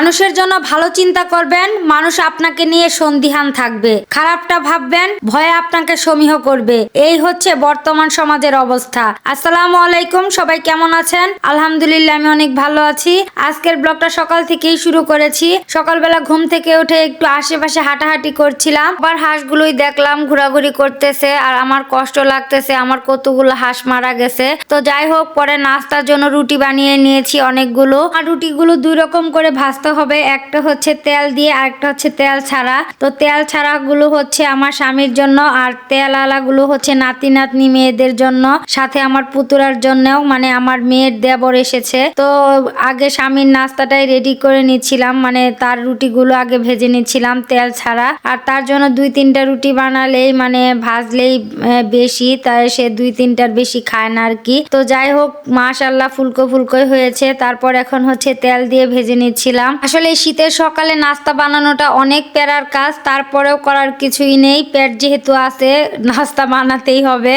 মানুষের জন্য ভালো চিন্তা করবেন, মানুষ আপনাকে নিয়ে সন্দিহান থাকবে। খারাপটা ভাববেন, ভয়ে আপনাকে সমীহ করবে। এই হচ্ছে বর্তমান সমাজের অবস্থা। আসসালামু আলাইকুম, সবাই কেমন আছেন? আলহামদুলিল্লাহ, আমি অনেক ভালো আছি। আজকের ব্লগটা সকাল থেকেই শুরু করেছি। সকালবেলা ঘুম থেকে উঠে একটু আশেপাশে হাঁটাহাঁটি করছিলাম। আবার হাঁসগুলোই দেখলাম, ঘোরাঘুরি করতেছে, আর আমার কষ্ট লাগতেছে, আমার কতগুলো হাঁস মারা গেছে। তো যাই হোক, পরে নাস্তার জন্য রুটি বানিয়ে নিয়েছি অনেকগুলো। আর রুটিগুলো দুই রকম করে ভাজতে হবে, একটা হচ্ছে তেল দিয়ে আর একটা হচ্ছে তেল ছাড়া। তো তেল ছাড়া গুলো হচ্ছে আমার স্বামীর জন্য আর তেল আলাগুলো হচ্ছে নাতি নাতনি মেয়েদের জন্য, সাথে আমার পুতুরার জন্যও মানে আমার মেয়ের দেবর এসেছে। তো আগে স্বামীর নাস্তাটাই রেডি করে নিচ্ছিলাম মানে তার রুটিগুলো আগে ভেজে নিচ্ছিলাম তেল ছাড়া। আর তার জন্য দুই তিনটা রুটি বানালেই মানে ভাজলেই বেশি, তাই সে দুই তিনটার বেশি খায় না আর কি। তো যাই হোক মাশাল্লাহ ফুলকো ফুলকোই হয়েছে। তারপর এখন হচ্ছে তেল দিয়ে ভেজে নিচ্ছিলাম। আসলে শীতের সকালে নাস্তা বানানোটা অনেক প্যারার কাজ, তারপরেও করার কিছুই নেই। পেট যেহেতু আছে, নাস্তা বানাতেই হবে।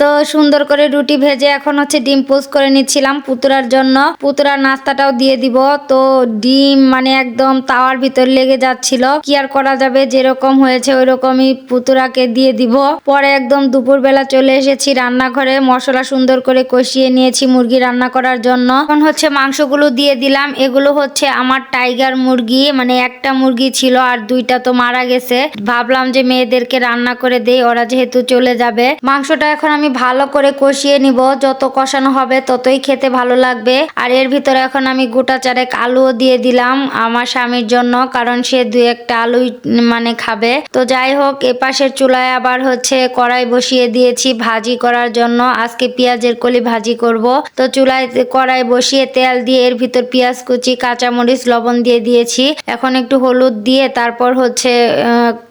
তো সুন্দর করে রুটি ভেজে এখন হচ্ছে ডিম পোস্ট করে নিচ্ছিলাম পুতুরার জন্য। পুতুরার নাস্তাটাও দিয়ে দিব। তো ডিম মানে একদম তাওয়ার ভিতর লেগে যাচ্ছিল। কি আর করা যাবে? যেরকম হয়েছে ওই রকমই পুতুরাকে দিয়ে দিব। পরে একদম দুপুরবেলা চলে এসেছি রান্নাঘরে। মশলা সুন্দর করে কষিয়ে নিয়েছি মুরগি রান্না করার জন্য। এখন হচ্ছে মাংসগুলো দিয়ে দিলাম। এগুলো হচ্ছে আমার টাইগার মুরগি মানে একটা মুরগি ছিল আর দুইটা তো মারা গেছে। ভাবলাম যে মেয়েদেরকে রান্না করে দেই, ওরা যেহেতু চলে যাবে। মাংসটা এখন আমি ভালো করে কষিয়ে নিব, যত কষানো হবে ততই খেতে ভালো লাগবে। আর এর ভিতরে এখন আমি গোটা চারেক আলুও দিয়ে দিলাম আমার স্বামীর জন্য, কারণ সে দুই একটা আলুই মানে খাবে। তো যাই হোক এ পাশের চুলায় আবার হচ্ছে কড়াই বসিয়ে দিয়েছি ভাজি করার জন্য। আজকে পেঁয়াজের কলি ভাজি করব। তো চুলায় কড়াই বসিয়ে তেল দিয়ে এর ভিতর পেঁয়াজ কুচি, কাঁচামরিচ, লবণ দিয়ে দিয়েছি। এখন একটু হলুদ দিয়ে তারপর হচ্ছে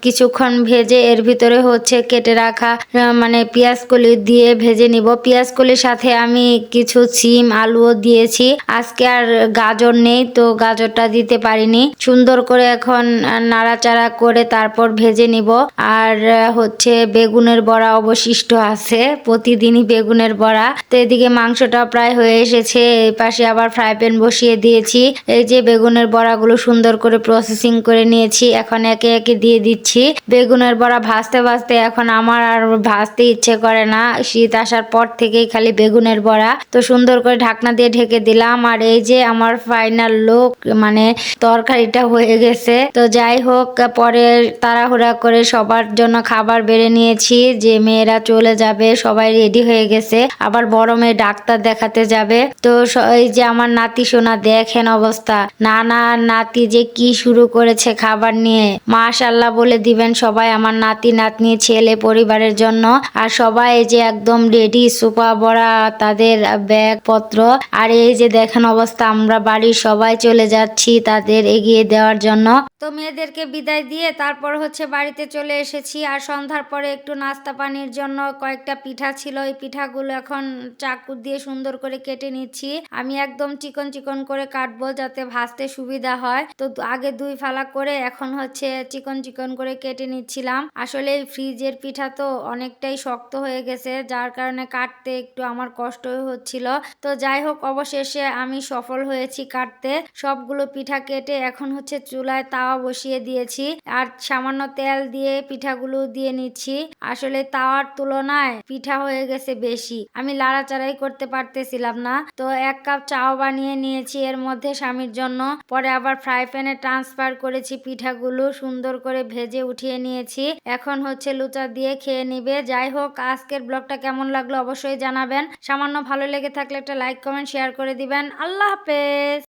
কিছুক্ষণ ভেজে এর ভিতরে হচ্ছে কেটে রাখা মানে পেঁয়াজ কলি দিয়ে ভেজে নিব। পেঁয়াজ কলির সাথে আমি কিছু সিম, আলুও দিয়েছি। আজকে আর গাজর নেই, তো গাজরটা দিতে পারিনি। সুন্দর করে এখন নাড়াচাড়া করে তারপর ভেজে নিব। আর হচ্ছে বেগুনের বড়া অবশিষ্ট আছে, প্রতিদিনই বেগুনের বড়া। তো এদিকে মাংসটা প্রায় হয়ে এসেছে এই পাশে আবার ফ্রাই প্যান বসিয়ে দিয়েছি। এই যে বেগুনের বড়াগুলো সুন্দর করে প্রসেসিং করে নিয়েছি। এখন একে একে দিয়ে দিচ্ছি। বেগুনের বড়া ভাজতে ভাজতে এখন আমার আর ভাজতে ইচ্ছে করে না। শীত আসার পর থেকেই খালি বেগুনের বড়া। তো সুন্দর করে ঢাকনা দিয়ে ঢেকে দিলাম। আর এই যে আমার ফাইনাল লুক মানে তরকারিটা হয়ে গেছে। তো যাই হোক, পরে তাড়াহুড়া করে সবার জন্য খাবার বেড়ে নিয়েছি। যে মেয়েরা চলে যাবে, সবাই রেডি হয়ে গেছে। আবার বড় মেয়ে ডাক্তার দেখাতে যাবে। তো এই যে আমার নাতি সোনা, দেখেন অবস্থা। নানা নাতি যে কি শুরু করেছে খাবার নিয়ে। মাশাল্লাহ বলে দিবেন সবাই, আমার নাতি, নাতনি, ছেলে, পরিবারের জন্য। আর সবাই যে একদম রেডি সুপা বড়া, তাদের ব্যাগ পত্র আর এই যে দেখেন অবস্থা, আমরা বাড়ির সবাই চলে যাচ্ছি তাদের এগিয়ে দেওয়ার জন্য। তো মেয়েদেরকে বিদায় দিয়ে তারপর হচ্ছে বাড়িতে চলে এসেছি। আর সন্ধ্যার পরে একটু নাস্তা পানির জন্য কয়েকটা পিঠা ছিল। এই পিঠাগুলো এখন চাকু দিয়ে সুন্দর করে কেটে নিচ্ছি। আমি একদম চিকন চিকন করে কাটবো যাতে ভাজতে সুবিধা হয়। তো আগে দুই ফালা করে এখন হচ্ছে চিকন চিকন করে কেটে নিচ্ছিলাম। আসলে ফ্রিজের পিঠা তো অনেকটাই শক্ত হয়ে গেছে, যার কারণে কাটতে একটু আমার কষ্টই হচ্ছিল। তো যাই হোক, অবশেষে আমি সফল হয়েছি কাটতে। সবগুলো পিঠা কেটে এখন হচ্ছে চুলায় তাওয়া বসিয়ে দিয়েছি আর সামান্য তেল দিয়ে পিঠাগুলো দিয়ে নিচ্ছি। আসলে তাওয়ার তুলনায় পিঠা হয়ে গেছে বেশি। আমি লাড়াচাড়াই করতে পারতেছিলাম না। তো এক কাপ চাও বানিয়ে নিয়েছি এর মধ্যে স্বামীর জন্য। পরে আবার ফ্রাই প্যানে ট্রান্সফার করেছি পিঠাগুলো, সুন্দর করে ভেজে উঠিয়ে নিয়েছি। এখন হচ্ছে লুচা দিয়ে খেয়ে নিবে। যাই হোক, আজকের ব্লগটা কেমন লাগল অবশ্যই জানাবেন। সামান্য ভালো লেগে থাকলে একটা লাইক কমেন্ট শেয়ার করে দিবেন। আল্লাহ হাফেজ!